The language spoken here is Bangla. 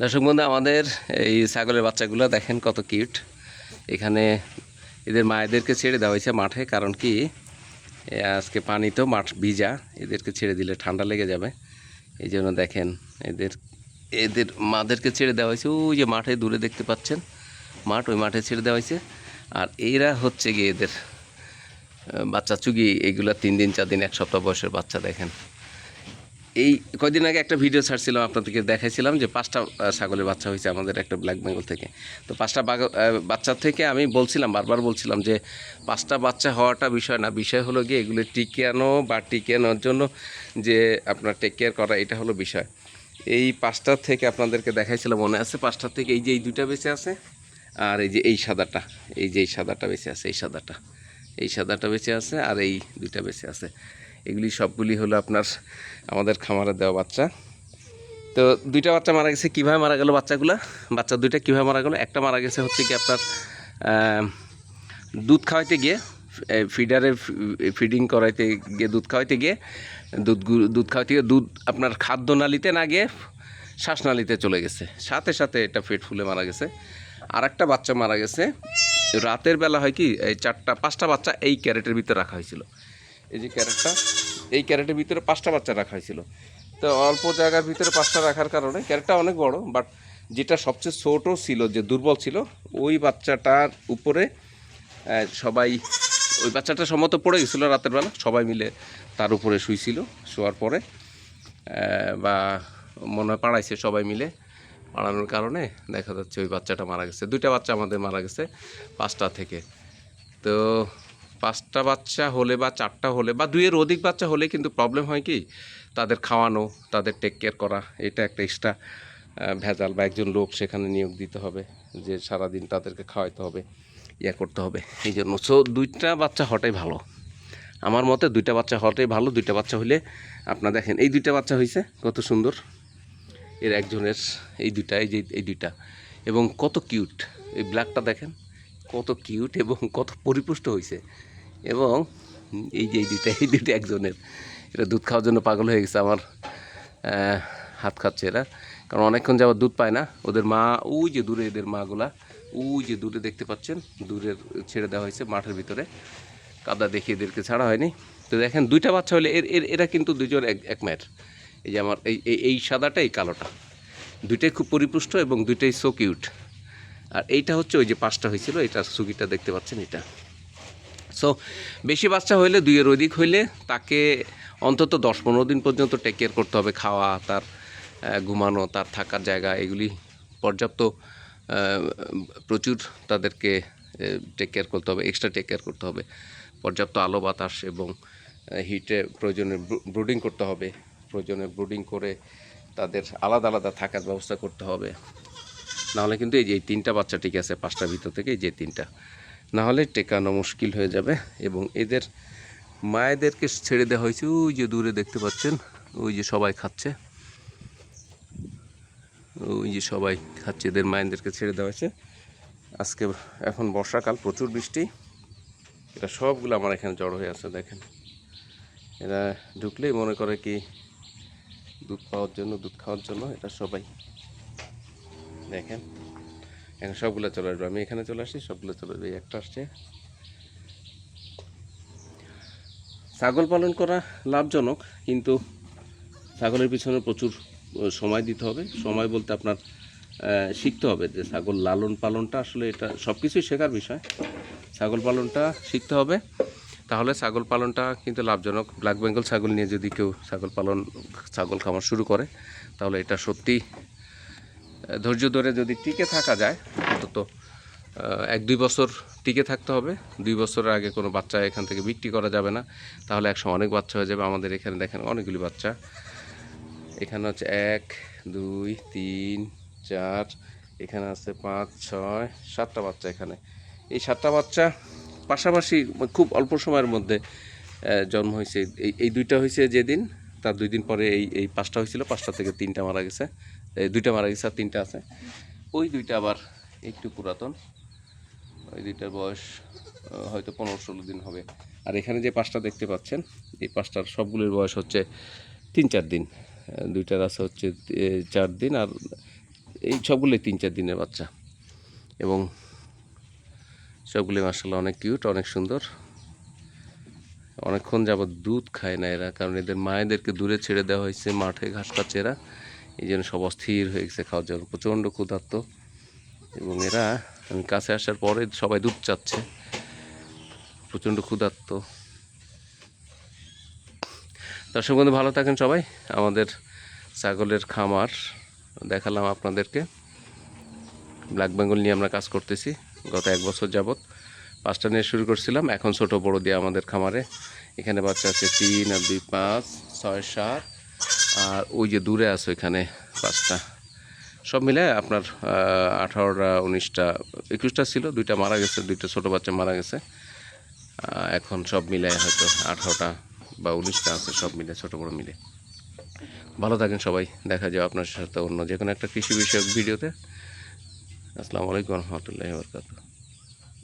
দর্শক বন্ধু, আমাদের এই ছাগলের বাচ্চাগুলো দেখেন কত কিউট। এখানে এদের মায়েদেরকে ছেড়ে দেওয়া হয়েছে মাঠে, কারণ কি আজকে পানি তো, মাঠ ভিজা, এদেরকে ছেড়ে দিলে ঠান্ডা লেগে যাবে। এই জন্য দেখেন, এদের এদের মাদেরকে ছেড়ে দেওয়া হয়েছে। ওই যে মাঠে দূরে দেখতে পাচ্ছেন, মাঠ, ওই মাঠে ছেড়ে দেওয়া হয়েছে। আর এরা হচ্ছে গিয়ে এদের বাচ্চা চুগি এইগুলা তিন দিন, চার দিন, এক সপ্তাহ বয়সের বাচ্চা দেখেন। এই কয়দিন আগে একটা ভিডিও ছাড়ছিলাম, আপনাদেরকে দেখাইছিলাম যে পাঁচটা ছাগলের বাচ্চা হয়েছে আমাদের একটা ব্ল্যাক বেঙ্গল থেকে। তো পাঁচটা বাচ্চা থেকে আমি বলছিলাম, বারবার বলছিলাম যে পাঁচটা বাচ্চা হওয়াটা বিষয় না। বিষয় হলো গিয়ে এগুলো টিকিয়ানো বা টিকিয়ানোর জন্য যে আপনার টেক কেয়ার করা, এটা হলো বিষয়। এই পাঁচটা থেকে আপনাদেরকে দেখাইছিলাম, মনে আছে পাঁচটা থেকে এই যে এই দুইটা বেঁচে আছে? আর এই যে এই সাদাটা, এই যে এই সাদাটা বেঁচে আছে, এই সাদাটা। এই সাদাটা বেঁচে আছে আর এই দুইটা বেঁচে আছে। এগুলি সবগুলি হলো আপনার আমাদের খামারে দেওয়া বাচ্চা। তো দুইটা বাচ্চা মারা গেছে, কীভাবে মারা গেল বাচ্চাগুলা? বাচ্চা দুইটা কীভাবে মারা গেল? একটা মারা গেছে হচ্ছে কি আপনার দুধ খাওয়াইতে গিয়ে ফিডারে ফিডিং করাইতে গিয়ে, দুধ খাওয়াইতে গিয়ে, দুধ দুধ খাওয়াইতে গিয়ে, দুধ আপনার খাদ্য নালিতে না গিয়ে শ্বাসনালিতে চলে গেছে। সাথে সাথে এটা পেট ফুলে মারা গেছে। আর একটা বাচ্চা মারা গেছে। রাতের বেলা হয় কি, এই চারটা, পাঁচটা বাচ্চা এই ক্যারেটের ভিতরে রাখা হয়েছিল। এই যে ক্যারেটটা, এই ক্যারেটের ভিতরে পাঁচটা বাচ্চা রাখা হয়েছিল। তো অল্প জায়গার ভিতরে পাঁচটা রাখার কারণে ক্যারেটটা অনেক বড় বাট যেটা সবচেয়ে ছোটো ছিল, যে দুর্বল ছিল, ওই বাচ্চাটার উপরে সবাই, ওই বাচ্চাটা সম্মত পড়ে গেছিল রাতের বেলা, সবাই মিলে তার উপরে শুইছিল, শোয়ার পরে বা মনে হয় পাড়াইছে সবাই মিলে, পাড়ানোর কারণে দেখা যাচ্ছে ওই বাচ্চাটা মারা গেছে। দুইটা বাচ্চা আমাদের মারা গেছে, পাঁচটা থেকে। তো পাঁচটা বাচ্চা হলে বা চারটা হলে বা দুইয়ের অধিক বাচ্চা হলে কিন্তু প্রবলেম হয় কি? তাদের খাওয়ানো, তাদের টেক কেয়ার করা, এটা একটা এক্সট্রা ভেজাল বা একজন লোক সেখানে নিয়োগ দিতে হবে, যে সারাদিন তাদেরকে খাওয়াইতে হবে, ইয়া করতে হবে, এই জন্য। সো দুইটা বাচ্চা হওয়াটাই ভালো। আমার মতে দুইটা বাচ্চা হওয়াটাই ভালো। দুইটা বাচ্চা হলে আপনার দেখেন, এই দুইটা বাচ্চা হয়েছে কত সুন্দর। এর একজনের, এই দুইটা, এই যে, এই দুইটা। এবং কত কিউট এই ব্ল্যাকটা দেখেন, কত কিউট এবং কত পরিপুষ্ট হয়েছে এবং এই যে এই দুইটা এই দুইটা একজনের এটা দুধ খাওয়ার জন্য পাগল হয়ে গেছে আমার হাত খাচ্ছে এরা। কারণ অনেকক্ষণ যাওয়ার দুধ পায় না। ওদের মা, ওই যে দূরে এদের মাগুলা, ওই যে দূরে দেখতে পাচ্ছেন, দূরের ছেড়ে দেওয়া হয়েছে মাঠের ভিতরে। কাদা দেখে এদেরকে ছাড়া হয়নি। তো দেখেন, দুইটা বাচ্চা হলে এর এর, এরা কিন্তু দুজন এক এক মেয়ের। এই যে আমার, এই- এই সাদাটা, এই কালোটা। দুইটাই খুব পরিপুষ্ট এবং দুইটাই সো কিউট আর এইটা হচ্ছে ওই যে পাঁচটা হয়েছিল এটা সুগিটা দেখতে পাচ্ছেন, এটা। সো বেশি বাচ্চা হইলে দুইয়ের অধিক হইলে তাকে অন্তত দশ পনেরো দিন পর্যন্ত টেক কেয়ার করতে হবে, খাওয়া, তার ঘুমানো, তার থাকার জায়গা, এগুলি পর্যাপ্ত প্রচুর তাদেরকে টেক কেয়ার করতে হবে এক্সট্রা টেক কেয়ার করতে হবে। পর্যাপ্ত আলো বাতাস এবং হিটে প্রয়োজনে ব্রুডিং করতে হবে। প্রয়োজনে ব্রুডিং করে তাদের আলাদা আলাদা থাকার ব্যবস্থা করতে হবে। নাহলে কিন্তু এই যে তিনটা বাচ্চা ঠিক আছে, পাঁচটার ভিতর থেকে এই যে তিনটা। নাহলে টেকানো মুশকিল হয়ে যাবে এবং এদের মায়েদেরকে ছেড়ে দেওয়া হয়েছে। ওই যে দূরে দেখতে পাচ্ছেন, ওই যে সবাই খাচ্ছে। ওই যে সবাই খাচ্ছে, এদের মায়েদেরকে ছেড়ে দেওয়া হয়েছে। আজকে এখন বর্ষাকাল, প্রচুর বৃষ্টি। এটা সবগুলো আমার এখানে জড়ো হয়ে আছে, দেখেন। এরা ঢুকলেই মনে করে কি দুধ পাওয়ার জন্য, দুধ খাওয়ার জন্য এটা সবাই। দেখেন। এখন সবগুলো চলে আসবে। আমি এখানে চলে আসি সবগুলো চলে আসবে একটা আসছে। ছাগল পালন করা লাভজনক, কিন্তু ছাগলের পিছনে প্রচুর সময় দিতে হবে। সময় বলতে আপনার শিখতে হবে যে ছাগল লালন পালনটা আসলে এটা সব কিছুই শেখার বিষয়। ছাগল পালনটা শিখতে হবে। তাহলে ছাগল পালনটা কিন্তু লাভজনক। ব্ল্যাক বেঙ্গল ছাগল নিয়ে যদি কেউ ছাগল পালন, ছাগল খামার শুরু করে, তাহলে এটা সত্যি ধৈর্য ধরে যদি টিকে থাকা যায়, অন্তত এক দুই বছর টিকে থাকতে হবে। দুই বছরের আগে কোনো বাচ্চা এখান থেকে বিক্রি করা যাবে না। তাহলে একসময় অনেক বাচ্চা হয়ে যাবে। আমাদের এখানে দেখেন অনেকগুলি বাচ্চা। এখানে হচ্ছে এক, দুই, তিন, চার, এখানে আছে পাঁচ, ছয়, সাতটা বাচ্চা এখানে। এই সাতটা বাচ্চা পাশাপাশি খুব অল্প সময়ের মধ্যে জন্ম হয়েছে। এই এই দুইটা হয়েছে যেদিন, তার দুই দিন পরে এই এই পাঁচটা হয়েছিল। পাঁচটা থেকে তিনটা মারা গেছে। দুইটা মারা গেছে আর তিনটা আছে। ওই দুইটা আবার একটু পুরাতন। ওই দুইটার বয়স হয়তো পনেরো ষোলো দিন হবে। আর এখানে যে পাঁচটা দেখতে পাচ্ছেন, এই পাঁচটার সবগুলোর বয়স হচ্ছে তিন চার দিন। দুইটার আছে হচ্ছে চার দিন আর এই সবগুলোই তিন চার দিনের বাচ্চা। এবং সবগুলি মার্শাল্লাহ অনেক কিউট, অনেক সুন্দর। অনেকক্ষণ যাবৎ দুধ খায় না এরা, কারণ এদের মায়েদেরকে দূরে ছেড়ে দেওয়া হয়েছে মাঠে ঘাস খাচ্ছে এরা এই জন্য সব অস্থির হয়ে গেছে খাওয়ার জন্য। প্রচণ্ড ক্ষুধার্ত। এবং এরা আমি কাছে আসার পরে সবাই দুধ চাচ্ছে। প্রচণ্ড ক্ষুধার্ত। দর্শক বন্ধু, ভালো থাকেন সবাই। আমাদের ছাগলের খামার দেখালাম আপনাদেরকে। ব্ল্যাক বেঙ্গল নিয়ে আমরা কাজ করতেছি গত এক বছর যাবত পাঁচটা নিয়ে শুরু করছিলাম, এখন ছোট বড় দিয়ে আমাদের খামারে। এখানে বাচ্চা আছে তিন আর দুই, পাঁচ, ছয়, সাত। আর ওই যে দূরে আছে ওইখানে পাঁচটা সব মিলে আপনার আঠারোটা, উনিশটা, একুশটা ছিল, দুইটা মারা গেছে, দুইটা ছোট বাচ্চা মারা গেছে। এখন সব মিলে হয়তো আঠারোটা বা উনিশটা আছে, সব মিলে, ছোট বড়ো মিলে। ভালো থাকেন সবাই, দেখা যাবে আপনার সাথে অন্য যে কোনো একটা কৃষি বিষয়ক ভিডিওতে। আসসালামু আলাইকুম রহমতুল্লাহ বরকাত